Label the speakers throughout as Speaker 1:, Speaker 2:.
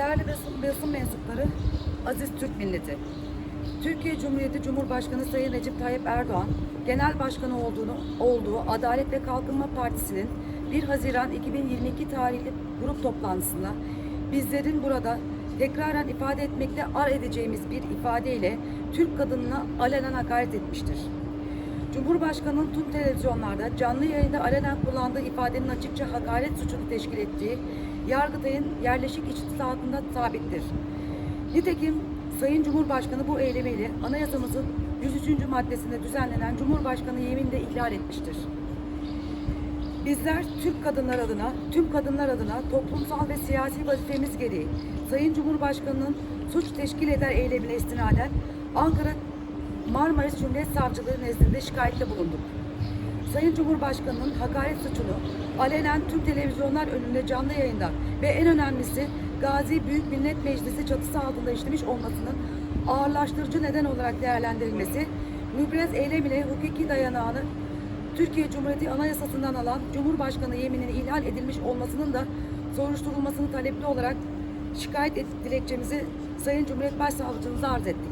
Speaker 1: Değerli basın, basın mensupları, aziz Türk milleti. Türkiye Cumhuriyeti Cumhurbaşkanı Sayın Recep Tayyip Erdoğan, Genel Başkanı olduğunu, olduğu Adalet ve Kalkınma Partisi'nin 1 Haziran 2022 tarihli grup toplantısında bizlerin burada tekraren ifade etmekte ar edeceğimiz bir ifadeyle Türk kadınına alenen hakaret etmiştir. Cumhurbaşkanının tüm televizyonlarda canlı yayında alenen kullandığı ifadenin açıkça hakaret suçunu teşkil ettiği Yargıtay'ın yerleşik içtihatında sabittir. Nitekim Sayın Cumhurbaşkanı bu eylemiyle anayasamızın 103. maddesinde düzenlenen Cumhurbaşkanı yeminini de ihlal etmiştir. Bizler Türk kadınlar adına, tüm kadınlar adına toplumsal ve siyasi vazifemiz gereği Sayın Cumhurbaşkanı'nın suç teşkil eder eylemine istinaden Ankara Marmaris Cumhuriyet Savcılığı nezdinde şikayette bulunduk. Sayın Cumhurbaşkanı'nın hakaret suçunu alenen tüm televizyonlar önünde canlı yayında ve en önemlisi Gazi Büyük Millet Meclisi çatısı altında işlemiş olmasının ağırlaştırıcı neden olarak değerlendirilmesi, mübrez eylem ile hukuki dayanağını Türkiye Cumhuriyeti Anayasası'ndan alan Cumhurbaşkanı yemininin ihlal edilmiş olmasının da soruşturulmasını talepli olarak şikayet et dilekçemizi Sayın Cumhuriyet Başsavcımıza arz ettik.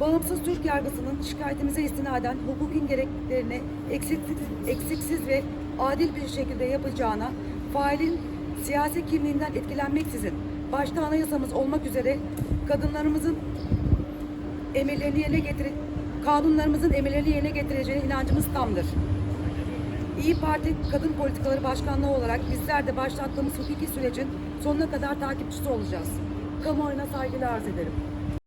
Speaker 1: Bağımsız Türk yargısının şikayetimize istinaden hukukun gereklerini eksiksiz, eksiksiz ve adil bir şekilde yapacağına, failin siyasi kimliğinden etkilenmeksizin, başta anayasamız olmak üzere kadınlarımızın emirlerini yerine getirip kanunlarımızın emirlerini yerine getireceğine inancımız tamdır. İyi Parti Kadın Politikaları Başkanlığı olarak bizler de başlattığımız hukuki sürecin sonuna kadar takipçisi olacağız. Kamuoyuna saygıyla arz ederim.